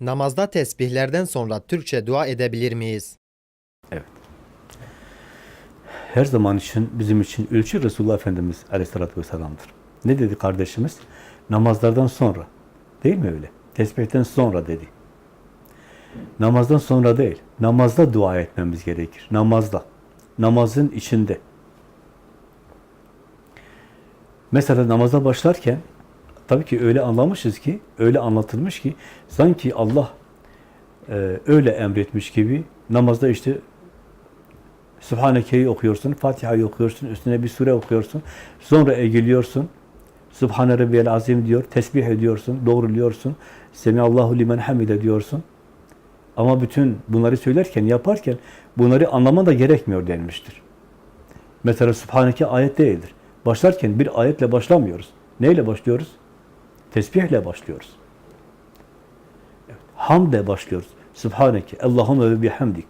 Namazda tesbihlerden sonra Türkçe dua edebilir miyiz? her zaman için bizim için ölçü Resulullah Efendimiz Aleyhisselatü Vesselam'dır. Ne dedi kardeşimiz? Namazlardan sonra. Değil mi öyle? Tesbihten sonra dedi. Namazdan sonra değil. Namazda dua etmemiz gerekir. Namazda. Namazın içinde. Mesela namaza başlarken tabii ki öyle anlamışız ki, öyle anlatılmış ki sanki Allah e, öyle emretmiş gibi namazda işte Sübhaneke'yi okuyorsun, Fatiha'yı okuyorsun, üstüne bir sure okuyorsun. Sonra eğiliyorsun. Sübhane Rabbiyel Azim diyor, tesbih ediyorsun, doğruluyorsun. Semiallahu limen hamide diyorsun. Ama bütün bunları söylerken, yaparken bunları anlaman da gerekmiyor denmiştir. Mesela Sübhaneke ayet değildir. Başlarken bir ayetle başlamıyoruz. Neyle başlıyoruz? Tesbihle başlıyoruz. Evet, hamle başlıyoruz. Sübhaneke, Allahümme ve bihamdik.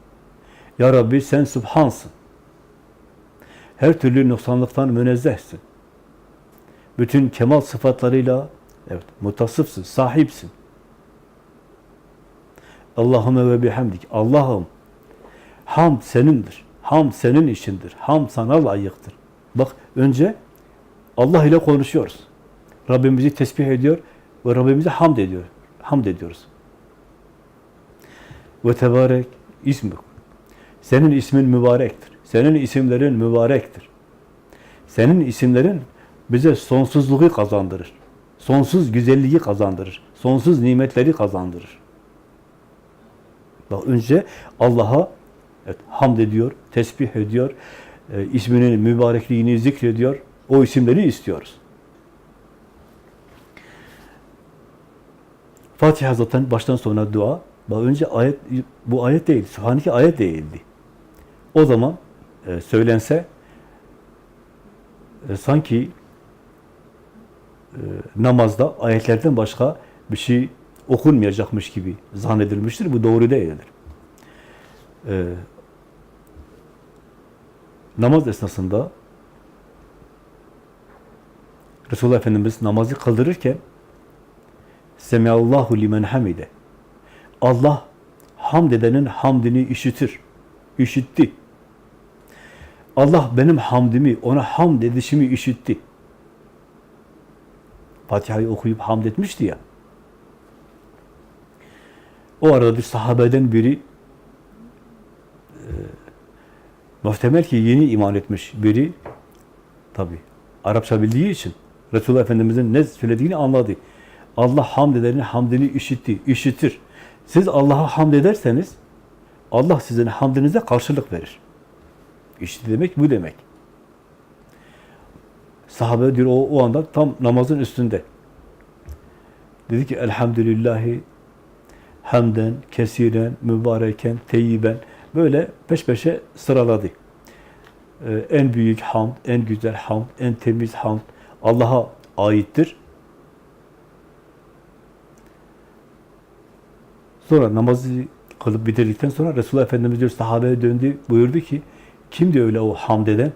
Ya Rabbi sen Subhansın. Her türlü noksanlıktan münezzehsin. Bütün kemal sıfatlarıyla evet mutasıfsın, sahipsin. Allahümme ve bihamdik. Allah'ım ham senindir. Ham senin işindir. Ham sana layıktır. Bak önce Allah ile konuşuyoruz. Rabbimizi tesbih ediyor ve Rabbimize hamd ediyor. Hamd ediyoruz. Ve tebarek ismuk. Senin ismin mübarektir. Senin isimlerin mübarektir. Senin isimlerin bize sonsuzluğu kazandırır. Sonsuz güzelliği kazandırır. Sonsuz nimetleri kazandırır. Bak önce Allah'a evet, hamd ediyor, tesbih ediyor, e, isminin mübarekliğini zikrediyor. O isimleri istiyoruz. Fatiha zaten baştan sona dua. Bak önce ayet, bu ayet değil, Sübhaneke ayet değildi. O zaman e, söylense e, sanki e, namazda ayetlerden başka bir şey okunmayacakmış gibi zannedilmiştir. Bu doğru değildir. E, namaz esnasında Resulullah Efendimiz namazı kıldırırken Semiallahu limen hamide Allah hamd edenin hamdini işitir. İşitti. Allah benim hamdimi, ona hamd edişimi işitti. Fatiha'yı okuyup hamd etmişti ya. O arada bir sahabeden biri e, muhtemel ki yeni iman etmiş biri tabi Arapça bildiği için Resulullah Efendimiz'in ne söylediğini anladı. Allah hamd edenin hamdini işitti, işitir. Siz Allah'a hamd ederseniz Allah sizin hamdinize karşılık verir. İşte demek bu demek. Sahabe diyor o, o anda tam namazın üstünde. Dedi ki elhamdülillahi hamden, kesiren, mübareken, teyyiben böyle peş peşe sıraladı. Ee, en büyük hamd, en güzel hamd, en temiz hamd Allah'a aittir. Sonra namazı kılıp bitirdikten sonra Resulullah Efendimiz diyor sahabeye döndü buyurdu ki kim diyor öyle o hamd eden?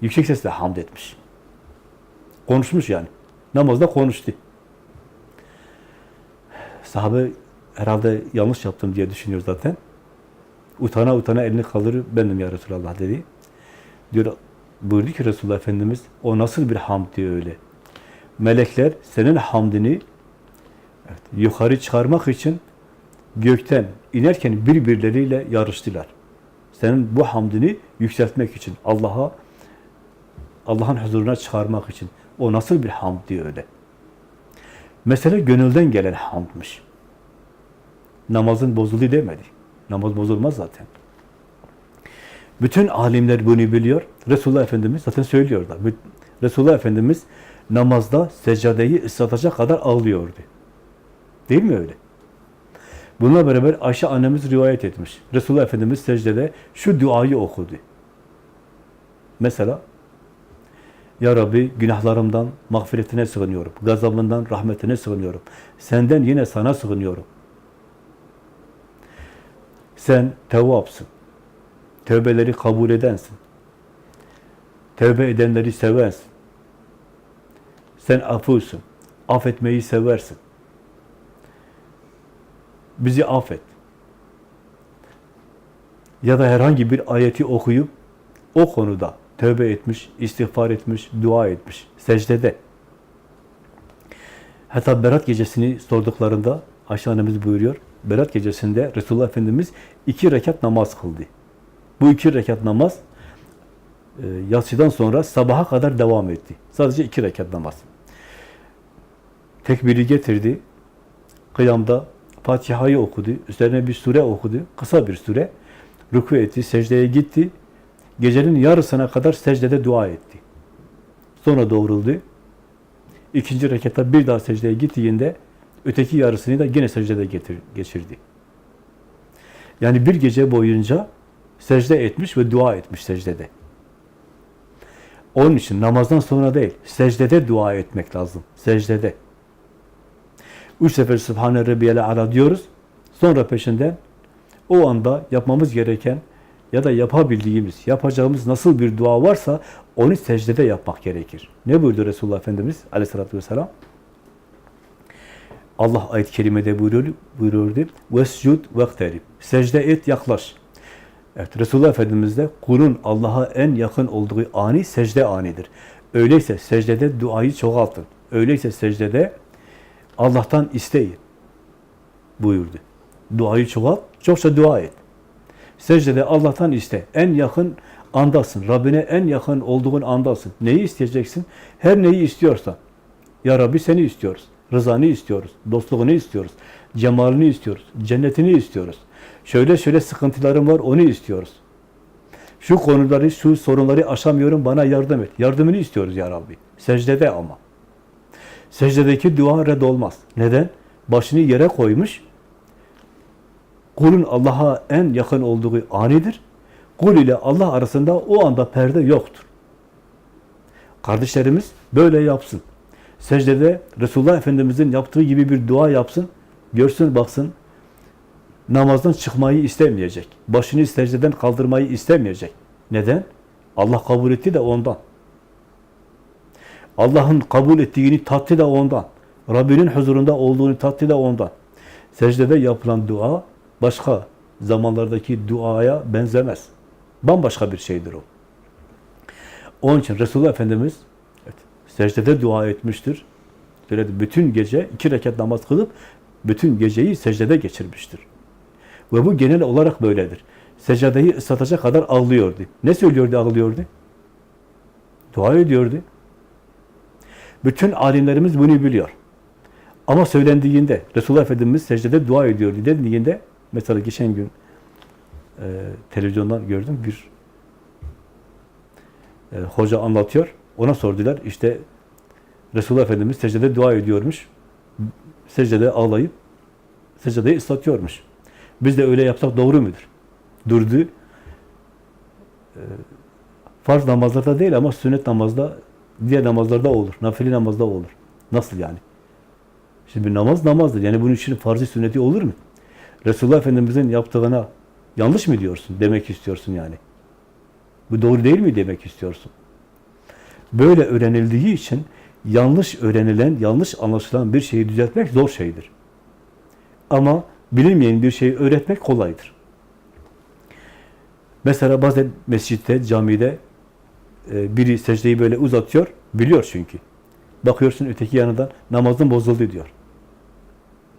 Yüksek sesle hamd etmiş. Konuşmuş yani. Namazda konuştu. Sahabe herhalde yanlış yaptım diye düşünüyor zaten. Utana utana elini kaldırır, benim ya Resulallah dedi. Diyor, buyurdu ki Resulullah Efendimiz, o nasıl bir hamd diyor öyle. Melekler senin hamdini evet, yukarı çıkarmak için gökten inerken birbirleriyle yarıştılar. Senin bu hamdini yükseltmek için, Allah'a Allah'ın huzuruna çıkarmak için. O nasıl bir hamd diyor öyle. Mesele gönülden gelen hamdmış. Namazın bozuldu demedi. Namaz bozulmaz zaten. Bütün alimler bunu biliyor. Resulullah Efendimiz zaten söylüyorlar. Resulullah Efendimiz namazda seccadeyi ıslatacak kadar ağlıyordu. Değil mi öyle? Bununla beraber Ayşe annemiz rivayet etmiş. Resulullah Efendimiz secdede şu duayı okudu. Mesela Ya Rabbi günahlarımdan mağfiretine sığınıyorum. Gazabından rahmetine sığınıyorum. Senden yine sana sığınıyorum. Sen tevvapsın. Tövbeleri kabul edensin. Tövbe edenleri seversin. Sen afusun. Affetmeyi seversin. Bizi affet. Ya da herhangi bir ayeti okuyup o konuda tövbe etmiş, istiğfar etmiş, dua etmiş, secdede. Hatta Berat gecesini sorduklarında Ayşe buyuruyor, Berat gecesinde Resulullah Efendimiz iki rekat namaz kıldı. Bu iki rekat namaz e, yatsıdan sonra sabaha kadar devam etti. Sadece iki rekat namaz. Tekbiri getirdi. Kıyamda Fatiha'yı okudu. Üzerine bir sure okudu. Kısa bir süre. Ruku etti, secdeye gitti. Gecenin yarısına kadar secdede dua etti. Sonra doğruldu. İkinci rekatta bir daha secdeye gittiğinde öteki yarısını da yine secdede getir, geçirdi. Yani bir gece boyunca secde etmiş ve dua etmiş secdede. Onun için namazdan sonra değil, secdede dua etmek lazım. Secdede. Üç sefer Sübhane Rabbiyel Ala diyoruz. Sonra peşinden o anda yapmamız gereken ya da yapabildiğimiz, yapacağımız nasıl bir dua varsa onu secdede yapmak gerekir. Ne buyurdu Resulullah Efendimiz aleyhissalatü vesselam? Allah ayet-i kerimede buyuruyor, buyuruyordu. Vescud vekterib. Secde et, yaklaş. Evet, Resulullah Efendimiz de kulun Allah'a en yakın olduğu ani secde anidir. Öyleyse secdede duayı çoğaltın. Öyleyse secdede Allah'tan isteyin buyurdu. Duayı çoğalt, çokça dua et. Secdede Allah'tan iste. En yakın andasın. Rabbine en yakın olduğun andasın. Neyi isteyeceksin? Her neyi istiyorsan. Ya Rabbi seni istiyoruz. Rızanı istiyoruz. Dostluğunu istiyoruz. Cemalini istiyoruz. Cennetini istiyoruz. Şöyle şöyle sıkıntılarım var, onu istiyoruz. Şu konuları, şu sorunları aşamıyorum, bana yardım et. Yardımını istiyoruz ya Rabbi. Secdede ama. Secdedeki dua reddolmaz. Neden? Başını yere koymuş, kulun Allah'a en yakın olduğu anidir. Kul ile Allah arasında o anda perde yoktur. Kardeşlerimiz böyle yapsın. Secdede Resulullah Efendimiz'in yaptığı gibi bir dua yapsın. Görsün, baksın. Namazdan çıkmayı istemeyecek. Başını secdeden kaldırmayı istemeyecek. Neden? Allah kabul etti de ondan. Allah'ın kabul ettiğini tattı da ondan. Rabbinin huzurunda olduğunu tattı da ondan. Secdede yapılan dua başka zamanlardaki duaya benzemez. Bambaşka bir şeydir o. Onun için Resulullah Efendimiz evet, secdede dua etmiştir. Söyledi, bütün gece iki rekat namaz kılıp bütün geceyi secdede geçirmiştir. Ve bu genel olarak böyledir. Secdeyi ıslatacak kadar ağlıyordu. Ne söylüyordu ağlıyordu? Dua ediyordu. Bütün alimlerimiz bunu biliyor. Ama söylendiğinde, Resulullah Efendimiz secdede dua ediyordu dediğinde, mesela geçen gün e, televizyondan gördüm bir e, hoca anlatıyor. Ona sordular, işte Resulullah Efendimiz secdede dua ediyormuş. Secdede ağlayıp secdeyi ıslatıyormuş. Biz de öyle yapsak doğru mudur? Durdu. E, farz namazlarda değil ama sünnet namazda, diğer namazlarda olur. Nafile namazda olur. Nasıl yani? Şimdi namaz namazdır. Yani bunun için farzı sünneti olur mu? Resulullah Efendimiz'in yaptığına yanlış mı diyorsun? Demek istiyorsun yani. Bu doğru değil mi demek istiyorsun? Böyle öğrenildiği için yanlış öğrenilen, yanlış anlaşılan bir şeyi düzeltmek zor şeydir. Ama bilinmeyen bir şeyi öğretmek kolaydır. Mesela bazen mescitte, camide biri secdeyi böyle uzatıyor, biliyor çünkü. Bakıyorsun öteki yanından namazın bozuldu diyor.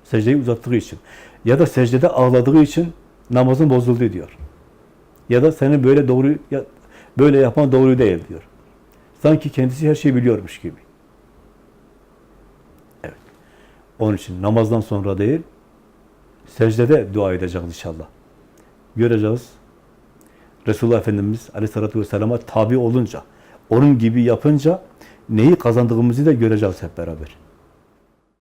Secdeyi uzattığı için. Ya da secdede ağladığı için namazın bozuldu diyor. Ya da senin böyle doğru böyle yapman doğru değil diyor. Sanki kendisi her şeyi biliyormuş gibi. Evet. Onun için namazdan sonra değil, secdede dua edeceğiz inşallah. Göreceğiz. Resulullah Efendimiz Aleyhisselatü Vesselam'a tabi olunca, onun gibi yapınca neyi kazandığımızı da göreceğiz hep beraber.